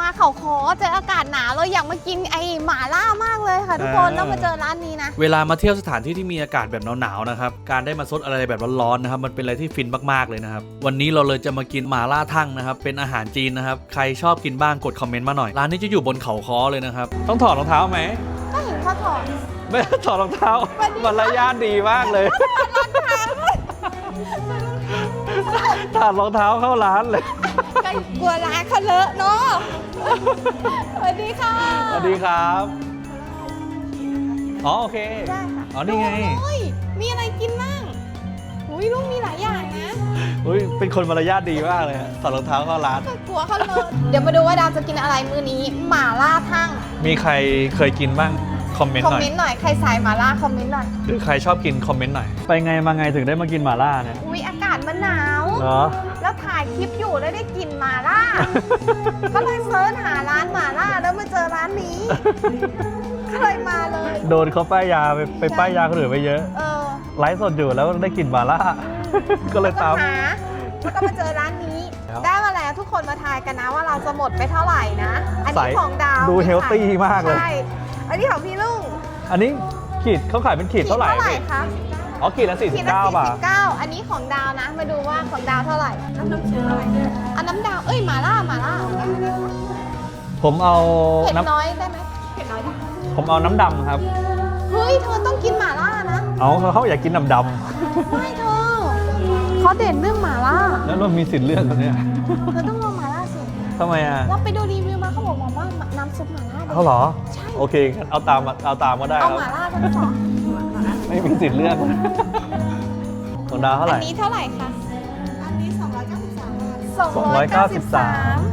มาเขาคอเจออากาศหนาวเราอยากมากินไอหม่าล่ามากเลยค่ะทุกคนอ่าแล้วมาเจอร้านนี้นะ เวลามาเที่ยวสถานที่ที่มีอากาศแบบหนาวๆนะครับ การได้มาซดอะไรแบบร้อนๆนะครับ มันเป็นอะไรที่ฟินมากๆเลยนะครับ วันนี้เราเลยจะมากินหมาล่าทั่งนะครับ เป็นอาหารจีนนะครับ ใครชอบกินบ้างกดคอมเมนต์มาหน่อย ร้านนี้จะอยู่บนเขาคอเลยนะครับ ต้องถอดรองเท้าไหมก็เห็นเขาถอดไม่ถอดรองเท้ามารยาทดีมากเลยถอดรองเท้าเข้าร้านเลย ก็กลัวร้านเขาเลอะเนาะ สวัสดีค่ะสวัสดีครับ อ๋อโอเค ได้ค่ะอ๋อนี่ไงโอ้ยมีอะไรกินบ้างอุ้ยลูกมีหลายอย่างนะ อุ้ยเป็นคนมารยาทดีมากเลยฮะถอดรองเท้าเข้าร้าน ก็กลัวเขาเลอะเดี๋ยวมาดูว่าดาวจะกินอะไรมื้อนี้ หม่าล่าทั่งมีใครเคยกินบ้าง คอมเมนต์คอมหน่อย เมนต์หน่อย ใครสายหม่าล่าคอมเมนต์หน่อย หรือใครชอบกินคอมเมนต์หน่อย ไปไงมาไงถึงได้มากินหม่าล่าเนี่ย อุ้ยอากาศมันหนาว เหรอ แล้วถ่ายคลิปอยู่แล้วได้กลิ่นหม่าล่า ก็เลยเซิร์ชหาร้านหม่าล่าแล้วมาเจอร้านนี้ ก็เลยมาเลย โดนเขาป้ายยาไปไปป้ายยาคนอื่นไปเยอะ เออไลฟ์สดอยู่แล้วได้กลิ่นหม่าล่า ก็เลยตาม หาแล้วก็มาเจอร้านนี้ แล้วได้มาแล้วทุกคนมาทายกันนะว่าเราจะหมดไปเท่าไหร่นะ อันใส่นี้ของดาวดูที่เฮลตี้มากเลย ใช่ อันนี้ของพี่ลุงอันนี้ขีดเขาขายเป็นขีดเท่าไหร่เท่าไหร่พี่คะ อ๋อขีดละสี่ขีสิดบละเก้าสี่บาสิทบเก้าอันนี้ของดาวนะ มาดูว่าของดาวเท่าไหร่ น้ำน้ำเชื่ออันน้ำดาว เอ้ยหมาล่าหมาล่าผมเอาเผ็ดน้น้อยได้ไหมเผ็ดน้อยได้ำผมเอาน้ำดำครับ เฮ้ยเธอต้องกินหมาล่านะ เอาเขาอยากกินน้ำดไม่เธอเขาเด่นเรื่องหมาล่าำแล้วเรามีสิทธิ์เลือกกันเนี่ยเธอต้องลองหมาล่าสิทำไมอะเราไปดูรีวิวมาเขาบอกว่าน้ำซุปหมาล่าดีเขาเหรอ ใช่ โอเคงั้นเอาตามมาเอาตามก็ได้เอาครับ หมาล่าทั้งสอง ไม่มีสิทธิ์เลือกของดาวเท่าไหอัร่ นนี้เท่าไหร่คะอันนี้ 293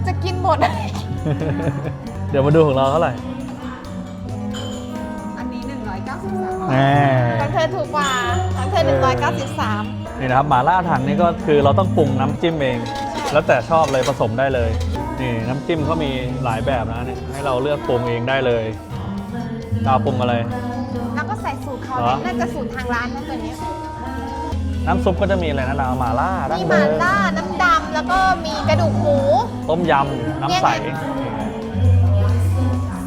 293 จะกินหมด เดี๋ยวมาดูของเราเท่าไหร่อันนี้ 193แน่ของเธอถูกกว่าของเธอ 193 นี่นะครับหมาล่าถังนี่ก็คือเราต้องปรุงน้ำจิ้มเอง แล้วแต่ชอบเลยผสมได้เลย นี่น้ำจิ้มเขามีหลายแบบนะเนี่ยให้เราเลือกปรุงเองได้เลยดาวปรุงอะไร เขาเหรอ น่าจะสูตรทางร้านนะตัวนี้น้ำซุปก็จะมีอะไรนะดาวหมาล่าดั้มีงหเดิม่ามล่าน้ำดำแล้วก็มีกระดูกหมู ต้มยำน้ำใส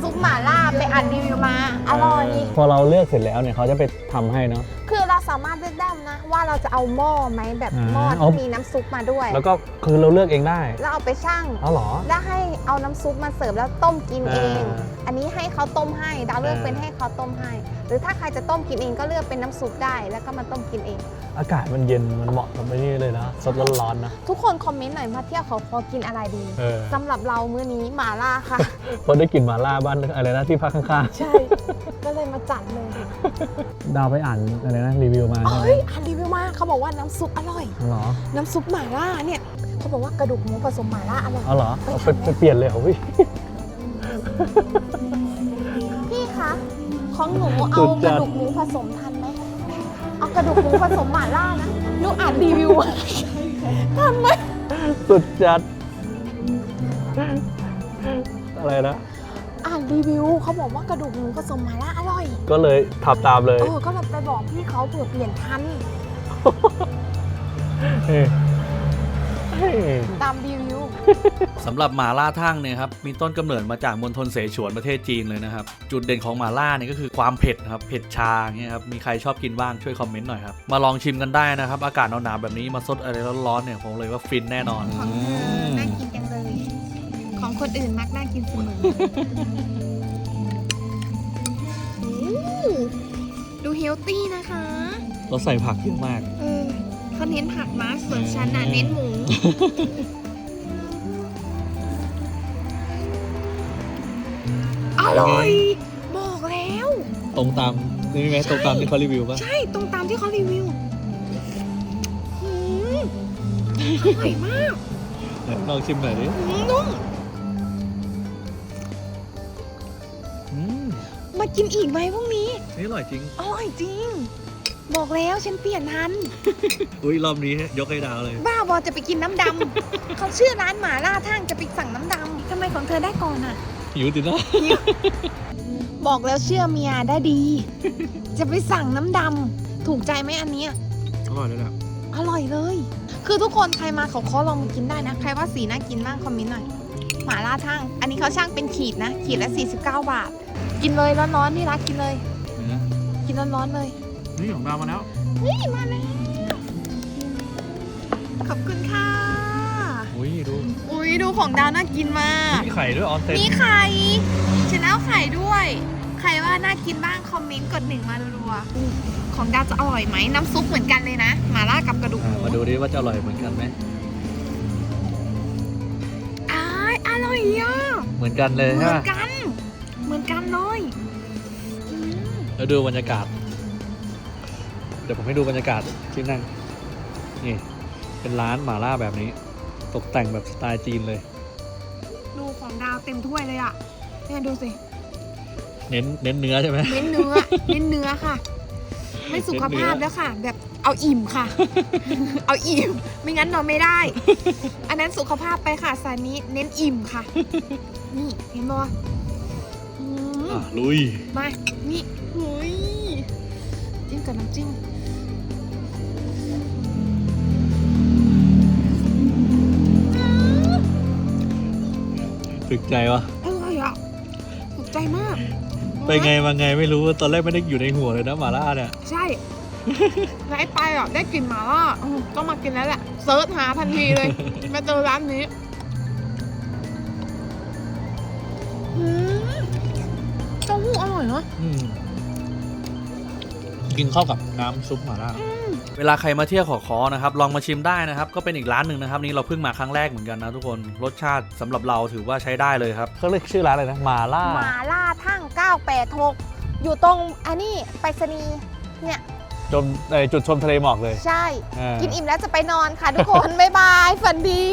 ซุปหม่าล่าไปอ่านรีวิวมา อร่อย พอเราเลือกเสร็จแล้วเนี่ยเขาจะไปทำให้เนาะ คือเรา สามารถเลือกได้นะว่าเราจะเอาหม้อไหมแบบอ่าหม้อเอาที่มีน้ำซุปมาด้วย แล้วก็คือเราเลือกเองได้ แล้วเอาไปชั่งเอาเหรอ แล้วให้เอาน้ำซุปมาเสิร์ฟแล้วต้มกินเองอ่าอันนี้ให้เขาต้มให้ดาวเลือกอ่าเป็นให้เขาต้มให้ หรือถ้าใครจะต้มกินเองก็เลือกเป็นน้ำซุปได้แล้วก็มาต้มกินเอง อากาศมันเย็นมันเหมาะกับไอ้นี่เลยนะสดร้อนๆนะทุกคนคอมเมนต์หน่อยมาเที่ยวเขาพอกินอะไรดีเออสำหรับเรามื้อนี้หมาล่าค่ะเพราะได้กลิ่นหมาล่าบ้านอะไรนะที่พักข้างใช่ก็เลยมาจัดเลยๆดาวไปอ่านอะไรนะรีวิวมาใช่ไหมเฮ้ยอ่านรีวิวมาเขาบอกว่าน้ำซุปอร่อยเหรอน้ำซุปหม่าล่าเนี่ยเขาบอกว่ากระดูกหมูผสมหม่าล่าอร่อยเอาเหรอไปเอาทำไปไปเปลี่ยนเลยเหรอพี่ พี่คะ ของหนูสุเอาดกจัระดดูกหมูผสมทันไหม เอากระดูกหมูผสมหม่าล่านะหนูอ่านรีวิวทันไหมสุดจัด อะไรนะอ่าน รีวิวเขาบอกว่ากระดูกหมูผสมหม่าล่าอร่อยก็เลยทับตามเลยเออก็เลยไปบอกพี่เขาเผื่อเปลี่ยนทันเฮ้ยเฮ้ยตามรีวิว สำหรับหมาล่าทั่งเนี่ยครับมีต้นกำเนิดมาจากมณฑลเสฉวนประเทศจีนเลยนะครับ จุดเด่นของหมาล่าเนี่ยก็คือความเผ็ดครับเผ็ดชาเงี้ยครับมีใครชอบกินบ้างช่วยคอมเมนต์หน่อยครับ มาลองชิมกันได้นะครับ อากาศหนาวๆแบบนี้มาซดอะไรร้อนๆเนี่ยผมเลยว่าฟินแน่นอน ของเธอน่ากินจังเลย ของคนอื่นมักน่ากินเสมออู้ดูเฮลตี้นะคะ เราใส่ผักเยอะมาก เออเขาเน้นผักนะส่วนฉันน่ะเน้นหมู อร่อย บอกแล้ว ตรงตามนี่ไหมตรงตามที่เขารีวิวป่ะ ใช่ ตรงตามที่เขารีวิวหืมอร่อยมาก ลองชิมหน่อยดิหืมนุ่ม มากินอีกไหมพรุ่งนี้นี่อร่อยจริงอร่อยจริง บอกแล้วฉันเปลี่ยนทัน อุ้ยรอบนี้ยกให้ดาวเลย บ้าบอจะไปกินน้ำดำ เขาชื่อร้านหมาล่าทั่งจะไปสั่งน้ำดำทำไมของเธอได้ก่อนอะ หิวจินะบอกแล้วเชื่อเมียได้ดี จะไปสั่งน้ำดำถูกใจไหมอันเนี้ยอร่อยเลยแหละอร่อยเลย คือทุกคนใครมาเขาขอลองมากินได้นะ ใครว่าสีน่ากินบ้างคอมเมนต์หน่อย หมาล่าช่าง อันนี้เขาช่างเป็นขีดนะ ขีดละ 49 บาท กินเลยร้อนๆนี่รักกินเลย กินร้อนๆเลย นี่ของเรามาแล้วนี่มาแล้ว ขอบคุณค่ะ อุ้ยดูอุ้ยดูของดาวน่ากินมาก มีไข่ด้วยออนเซ็นมีไข่ฉันเอาไข่ด้วย ใครว่าน่ากินบ้างคอมเมนต์กดหนึ่งมารัวๆอู้ของดาวจะอร่อยไหมน้ำซุปเหมือนกันเลยนะหมาล่ากับกระดูกหอ่ามูมาดูดิว่าจะอร่อยเหมือนกันไหม มือนกันเลยเหใช่มือไหมนกัน เหมือนกันเลยอืมแล้วดูบรรยากาศ เดี๋ยวผมให้ดูบรรยากาศที่นั่ง นี่ เป็นร้านหม่าล่าแบบนี้ ตกแต่งแบบสไตล์จีนเลย ดูของดาวเต็มถ้วยเลยอะเนี่ยดูสิ เน้นเน้นเนื้อใช่ไหม เน้นเนื้อ เน้นเนื้อค่ะ ไม่สุขภาพแล้วค่ะ แบบเอาอิ่มค่ะ เอาอิ่ม ไม่งั้นนอนไม่ได้ อันนั้นสุขภาพไปค่ะสายนี้เน้นอิ่มค่ะ นี่เห็นบ่อืมอะลุย มา นี่หุยจิ้มกับน้ำจิ้มถึกใจวะอร่อยอะถูกใจมาก ไปไงมาไงไม่รู้ตอนแรกไม่ได้อยู่ในหัวเลยนะหม่าล่าเนี่ย ใช่ แล้วไอ้ไปอะได้กลิ่นหมาล่าอืมต้องมากินแล้วแหละเซิร์ชหาทันทีเลย มาเจอร้านนี้อืมเต้าหู้อร่อยเนาะอืม กินเข้ากับน้ำซุปหม่าล่าเวลาใครมาเที่ยวขอคอนะครับ ลองมาชิมได้นะครับ ก็เป็นอีกร้านหนึ่งนะครับ นี่เราเพิ่งมาครั้งแรกเหมือนกันนะทุกคนรสชาติสำหรับเราถือว่าใช้ได้เลยครับเขาเรียกชื่อร้านอะไรนะหมาล่าหมาล่าทั่ง986 อยู่ตรงอันนี้ไปรษณีย์เนี่ยจนจุดชมทะเลหมอกเลยใช่ อ่า กินอิ่มแล้วจะไปนอนค่ะทุกคน บ๊ายบาย ฝันดี